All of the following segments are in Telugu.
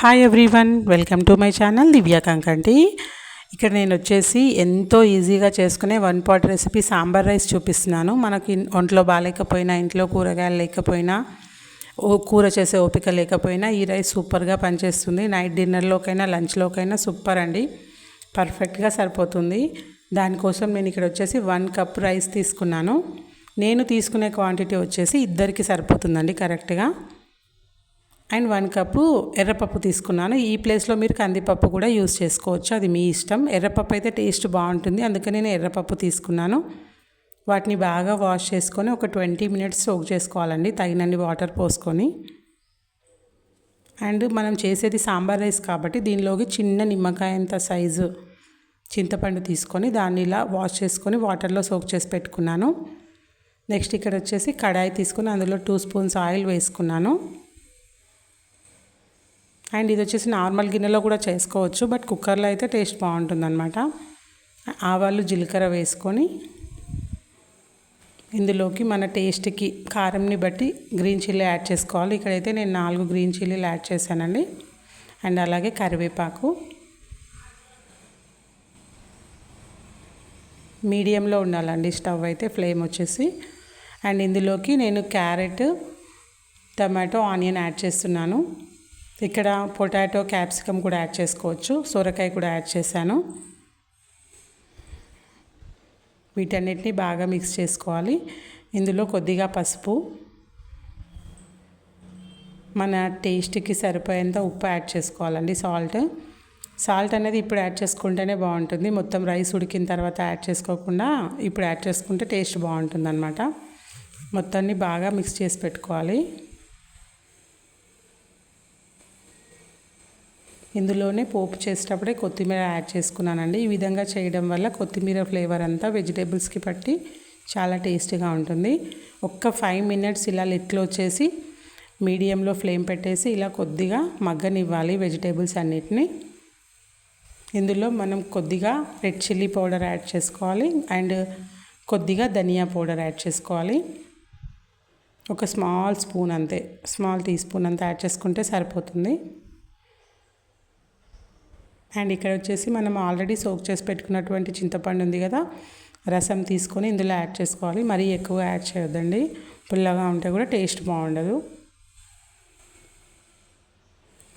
Hi everyone welcome to my channel Divya అండి ఇక్కడ నేను వచ్చేసి ఎంతో ఈజీగా చేసుకునే one pot recipe sambar rice చూపిస్తున్నాను. మనకి ఒంట్లో బాగాలేకపోయినా ఇంట్లో కూరగాయలు లేకపోయినా ఓ కూర చేసే ఓపిక లేకపోయినా ఈ రైస్ సూపర్గా పనిచేస్తుంది. నైట్ డిన్నర్లోకైనా లంచ్లోకైనా సూపర్ అండి. పర్ఫెక్ట్గా సరిపోతుంది. దానికోసం నేను ఇక్కడ వచ్చేసి వన్ కప్ రైస్ తీసుకున్నాను. నేను తీసుకునే క్వాంటిటీ వచ్చేసి ఇద్దరికి సరిపోతుందండి కరెక్ట్గా. అండ్ వన్ కప్పు ఎర్రపప్పు తీసుకున్నాను. ఈ ప్లేస్లో మీరు కందిపప్పు కూడా యూస్ చేసుకోవచ్చు. అది మీ ఇష్టం. ఎర్రపప్పు అయితే టేస్ట్ బాగుంటుంది. అందుకని నేను ఎర్రపప్పు తీసుకున్నాను. వాటిని బాగా వాష్ చేసుకొని ఒక ట్వంటీ మినిట్స్ సోక్ చేసుకోవాలండి. తగినన్ని వాటర్ పోసుకొని. అండ్ మనం చేసేది సాంబార్ రైస్ కాబట్టి దీనిలోకి చిన్న నిమ్మకాయ అంత సైజు చింతపండు తీసుకొని దాన్ని ఇలా వాష్ చేసుకొని వాటర్లో సోక్ చేసి పెట్టుకున్నాను. నెక్స్ట్ ఇక్కడ వచ్చేసి కడాయి తీసుకుని అందులో టూ స్పూన్స్ ఆయిల్ వేసుకున్నాను. అండ్ ఇది వచ్చేసి నార్మల్ గిన్నెలో కూడా చేసుకోవచ్చు బట్ కుక్కర్లో అయితే టేస్ట్ బాగుంటుందన్నమాట. ఆవాలు జీలకర్ర వేసుకొని ఇందులోకి మన టేస్ట్కి కారంని బట్టి గ్రీన్ చిల్లీ యాడ్ చేసుకోవాలి. ఇక్కడైతే నేను నాలుగు గ్రీన్ చిల్లీలు యాడ్ చేశానండి. అండ్ అలాగే కరివేపాకు. మీడియంలో ఉండాలండి స్టవ్ అయితే ఫ్లేమ్ వచ్చేసి. అండ్ ఇందులోకి నేను క్యారెట్ టమాటో ఆనియన్ యాడ్ చేస్తున్నాను. ఇక్కడ పొటాటో క్యాప్సికమ్ కూడా యాడ్ చేసుకోవచ్చు. సొరకాయ కూడా యాడ్ చేశాను. వీటన్నిటిని బాగా మిక్స్ చేసుకోవాలి. ఇందులో కొద్దిగా పసుపు. మన టేస్ట్కి సరిపోయేంత ఉప్పు యాడ్ చేసుకోవాలండి సాల్ట్. సాల్ట్ అనేది ఇప్పుడు యాడ్ చేసుకుంటేనే బాగుంటుంది. మొత్తం రైస్ ఉడికిన తర్వాత యాడ్ చేసుకోకుండా ఇప్పుడు యాడ్ చేసుకుంటే టేస్ట్ బాగుంటుంది అనమాట మొత్తాన్ని బాగా మిక్స్ చేసి పెట్టుకోవాలి. ఇందులోనే పోపు చేసేటప్పుడే కొత్తిమీర యాడ్ చేసుకున్నానండి. ఈ విధంగా చేయడం వల్ల కొత్తిమీర ఫ్లేవర్ అంతా వెజిటేబుల్స్కి పట్టి చాలా టేస్టీగా ఉంటుంది. ఒక్క ఫైవ్ మినిట్స్ ఇలా లిట్లో వచ్చేసి మీడియంలో ఫ్లేమ్ పెట్టేసి ఇలా కొద్దిగా మగ్గనివ్వాలి వెజిటేబుల్స్ అన్నిటిని. ఇందులో మనం కొద్దిగా రెడ్ చిల్లీ పౌడర్ యాడ్ చేసుకోవాలి అండ్ కొద్దిగా ధనియా పౌడర్ యాడ్ చేసుకోవాలి. ఒక స్మాల్ స్పూన్ అంతే స్మాల్ టీ స్పూన్ అంతా యాడ్ చేసుకుంటే సరిపోతుంది. అండ్ ఇక్కడ వచ్చేసి మనం ఆల్రెడీ సోక్ చేసి పెట్టుకున్నటువంటి చింతపండు ఉంది కదా రసం తీసుకొని ఇందులో యాడ్ చేసుకోవాలి. మరీ ఎక్కువ యాడ్ చేయొద్దండి. పుల్లగా ఉంటే కూడా టేస్ట్ బాగుండదు.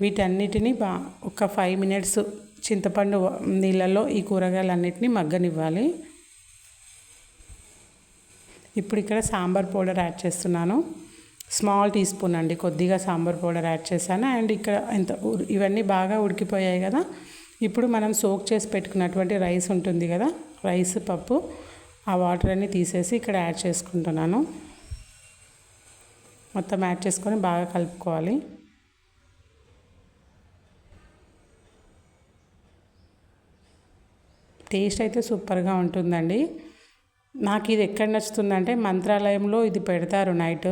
వీటన్నిటిని బా ఒక ఫైవ్ మినిట్స్ చింతపండు నీళ్ళల్లో ఈ కూరగాయలన్నిటినీ మగ్గనివ్వాలి. ఇప్పుడు ఇక్కడ సాంబార్ పౌడర్ యాడ్ చేస్తున్నాను. స్మాల్ టీ స్పూన్ అండి కొద్దిగా సాంబార్ పౌడర్ యాడ్ చేశాను. అండ్ ఇక్కడ ఇంత ఇవన్నీ బాగా ఉడికిపోయాయి కదా ఇప్పుడు మనం సోక్ చేసి పెట్టుకున్నటువంటి రైస్ ఉంటుంది కదా రైస్ పప్పు ఆ వాటర్ అన్ని తీసేసి ఇక్కడ యాడ్ చేసుకుంటున్నాను. మొత్తం యాడ్ చేసుకొని బాగా కలుపుకోవాలి. టేస్ట్ అయితే సూపర్గా ఉంటుందండి. నాకు ఇది ఎక్కడ నచ్చుతుందంటే మంత్రాలయంలో ఇది పెడతారు నైట్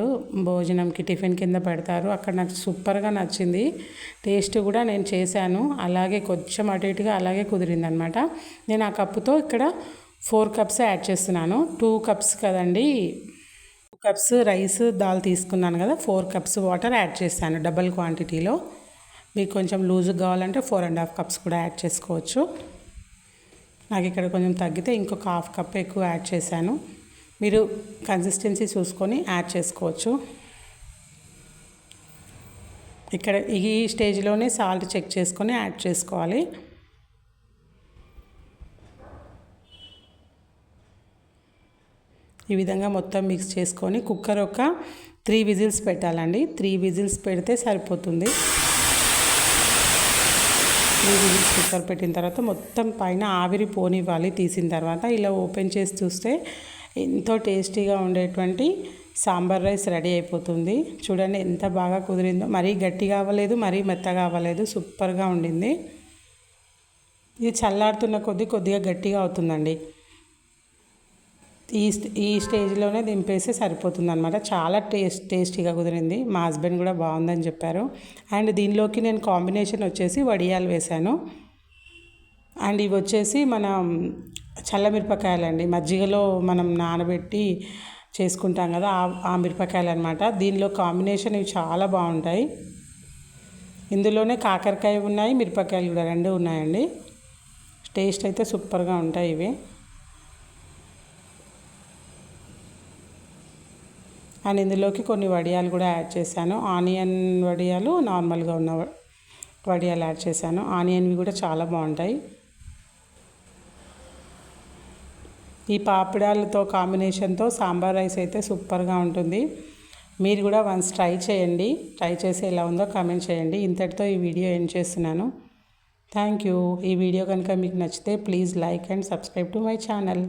భోజనంకి టిఫిన్ కింద పెడతారు. అక్కడ నాకు సూపర్గా నచ్చింది. టేస్ట్ కూడా నేను చేశాను. అలాగే కొంచెం అటు ఇటుగా అలాగే కుదిరిందనమాట. నేను ఆ కప్పుతో ఇక్కడ ఫోర్ కప్స్ యాడ్ చేస్తున్నాను. టూ కప్స్ కదండి. టూ కప్స్ రైస్ దాల్ తీసుకున్నాను కదా ఫోర్ కప్స్ వాటర్ యాడ్ చేశాను డబల్ క్వాంటిటీలో. మీకు కొంచెం లూజ్గా కావాలంటే ఫోర్ అండ్ హాఫ్ కప్స్ కూడా యాడ్ చేసుకోవచ్చు. నాకు ఇక్కడ కొంచెం తగ్గితే ఇంకొక హాఫ్ కప్ ఎక్కువ యాడ్ చేశాను. మీరు కన్సిస్టెన్సీ చూసుకొని యాడ్ చేసుకోవచ్చు. ఇక్కడ ఈ స్టేజ్లోనే సాల్ట్ చెక్ చేసుకొని యాడ్ చేసుకోవాలి. ఈ విధంగా మొత్తం మిక్స్ చేసుకొని కుక్కర్ ఒక త్రీ విజిల్స్ పెట్టాలండి. త్రీ విజిల్స్ పెడితే సరిపోతుంది. త్రీ విజిల్స్ కుక్కర్ పెట్టిన తర్వాత మొత్తం పైన ఆవిరి పోనివ్వాలి తీసిన తర్వాత ఇలా ఓపెన్ చేసి చూస్తే ఎంతో టేస్టీగా ఉండేటువంటి సాంబార్ రైస్ రెడీ అయిపోతుంది. చూడండి ఎంత బాగా కుదిరిందో. మరీ గట్టిగా అవ్వలేదు మరీ మెత్తగా అవ్వలేదు. సూపర్గా ఉండింది. ఇది చల్లారుతున్న కొద్దీ కొద్దిగా గట్టిగా అవుతుందండి. ఈ ఈ స్టేజ్లోనే దింపేస్తే సరిపోతుంది అనమాట చాలా టేస్ట్ టేస్టీగా కుదిరింది. మా హస్బెండ్ కూడా బాగుందని చెప్పారు. అండ్ దీనిలోకి నేను కాంబినేషన్ వచ్చేసి వడియాలు వేశాను. అండ్ ఇవి వచ్చేసి మనం చల్లమిరపకాయలండి. మజ్జిగలో మనం నానబెట్టి చేసుకుంటాం కదా ఆ మిరపకాయలు అనమాట దీనిలో కాంబినేషన్ ఇవి చాలా బాగుంటాయి. ఇందులోనే కాకరకాయ ఉన్నాయి మిరపకాయలు కూడా రెండు ఉన్నాయండి. టేస్ట్ అయితే సూపర్గా ఉంటాయి ఇవి. అండ్ ఇందులోకి కొన్ని వడియాలు కూడా యాడ్ చేశాను. ఆనియన్ వడియాలు నార్మల్గా ఉన్న వడియాలు యాడ్ చేశాను. ఆనియన్వి కూడా చాలా బాగుంటాయి. ఈ పాపిడాలతో కాంబినేషన్తో సాంబార్ రైస్ అయితే సూపర్గా ఉంటుంది. మీరు కూడా వన్స్ ట్రై చేయండి. ట్రై చేసి ఎలా ఉందో కామెంట్ చేయండి. ఇంతటితో ఈ వీడియో ఎండ్ చేస్తున్నాను. Thank you. ఈ వీడియో కనుక మీకు నచ్చితే please like and subscribe to my channel.